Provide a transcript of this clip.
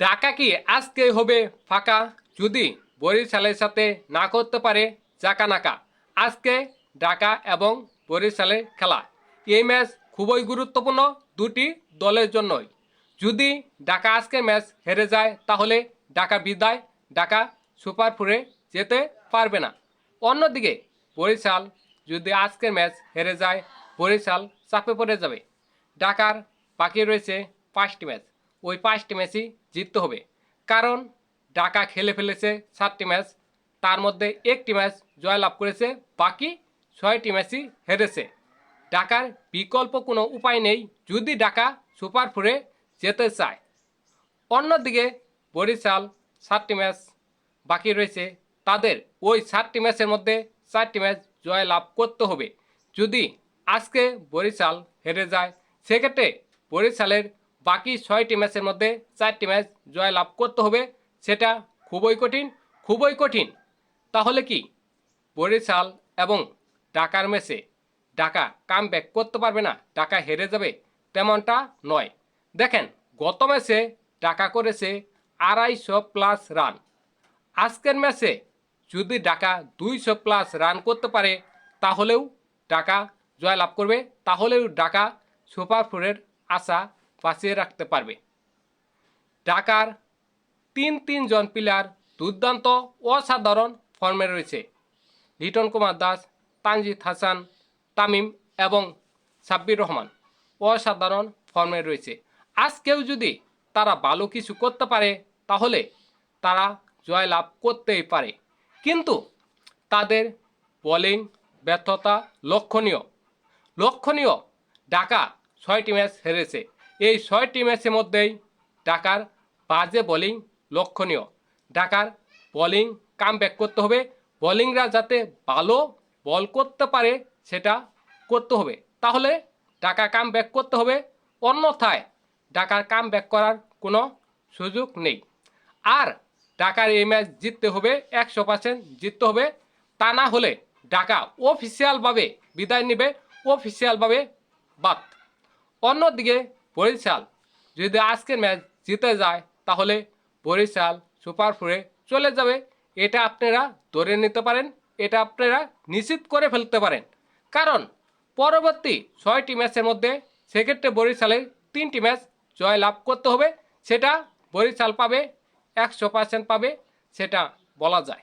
ঢাকা কি আজকে হবে ফাঁকা? যদি বরিশালের সাথে না করতে পারে নাকা। আজকে ঢাকা এবং বরিশালের খেলা। এই ম্যাচ খুবই গুরুত্বপূর্ণ দুটি দলের জন্যই। যদি ঢাকা আজকের ম্যাচ হেরে যায়, তাহলে ঢাকা বিদায়, ঢাকা সুপার ফোরে যেতে পারবে না। অন্যদিকে, বরিশাল যদি আজকের ম্যাচ হেরে যায়, বরিশাল চাপে পড়ে যাবে। ঢাকার বাকি রয়েছে পাঁচটি ম্যাচ। ওই পাঁচটি ম্যাচই জিততে হবে। কারণ ঢাকা খেলে ফেলেছে সাতটি ম্যাচ, তার মধ্যে একটি ম্যাচ জয়লাভ করেছে, বাকি ছয়টি ম্যাচই হেরেছে। ঢাকার বিকল্প কোনো উপায় নেই যদি ঢাকা সুপার ফোরে যেতে চায়। অন্যদিকে বরিশাল সাতটি ম্যাচ বাকি রয়েছে, তাদের ওই সাতটি ম্যাচের মধ্যে চারটি ম্যাচ জয় লাভ করতে হবে। যদি আজকে বরিশাল হেরে যায়, সেক্ষেত্রে বরিশালের বাকি ছয়টি ম্যাচের মধ্যে চারটি ম্যাচ জয় লাভ করতে হবে, সেটা খুবই কঠিন খুবই কঠিন। তাহলে কি? বরিশাল এবং ঢাকার ম্যাচে ঢাকা কাম ব্যাক করতে পারবে না, ঢাকা হেরে যাবে তেমনটা নয়। দেখেন, গত ম্যাচে ঢাকা করেছে আড়াইশো প্লাস রান আজকের ম্যাচে যদি ঢাকা দুইশো প্লাস রান করতে পারে, তাহলেও ঢাকা জয়লাভ করবে, তাহলেও ঢাকা সুপার ফোরের আশা বাঁচিয়ে রাখতে পারবে। ঢাকার তিন তিনজন প্লেয়ার দুর্দান্ত অসাধারণ ফর্মে রয়েছে। লিটন কুমার দাস, তানজিদ হাসান, তামিম এবং সাব্বির রহমান অসাধারণ ফর্মে রয়েছে। আজকেও যদি তারা ভালো কিছু করতে পারে, তাহলে তারা জয়লাভ করতেই পারে। কিন্তু তাদের বোলিং ব্যর্থতা লক্ষণীয়। লক্ষণীয়, ঢাকা ছয়টি ম্যাচ হেরেছে। এই ছয়টি ম্যাচের মধ্যেই ঢাকার বাজে বোলিং লক্ষণীয়। ঢাকার বোলিং কাম ব্যাক করতে হবে। বোলিংরা যাতে ভালো বল করতে পারে, সেটা করতে হবে। তাহলে ঢাকা কাম ব্যাক করতে হবে। অন্যথায় ঢাকার কাম ব্যাক করার কোনো সুযোগ নেই। আর ঢাকার এই ম্যাচ জিততে হবে, একশো পার্সেন্ট জিততে হবে। তা না হলে ঢাকা অফিসিয়ালভাবে বিদায় নেবে, অফিসিয়ালভাবে বাদ। অন্যদিকে বরিশাল। যদি আজকের ম্যাচ জিতে যায়, তাহলে বরিশাল সুপার ফোরে চলে যাবে। এটা আপনারা ধরে নিতে পারেন, এটা আপনারা নিশ্চিত করে ফেলতে পারেন। কারণ পরবর্তী ছয়টি ম্যাচের মধ্যে সেক্ষেত্রে বরিশালের তিনটি ম্যাচ জয় লাভ করতে হবে। সেটা বরিশাল পাবে, একশো পার্সেন্ট পাবে, সেটা বলা যায়।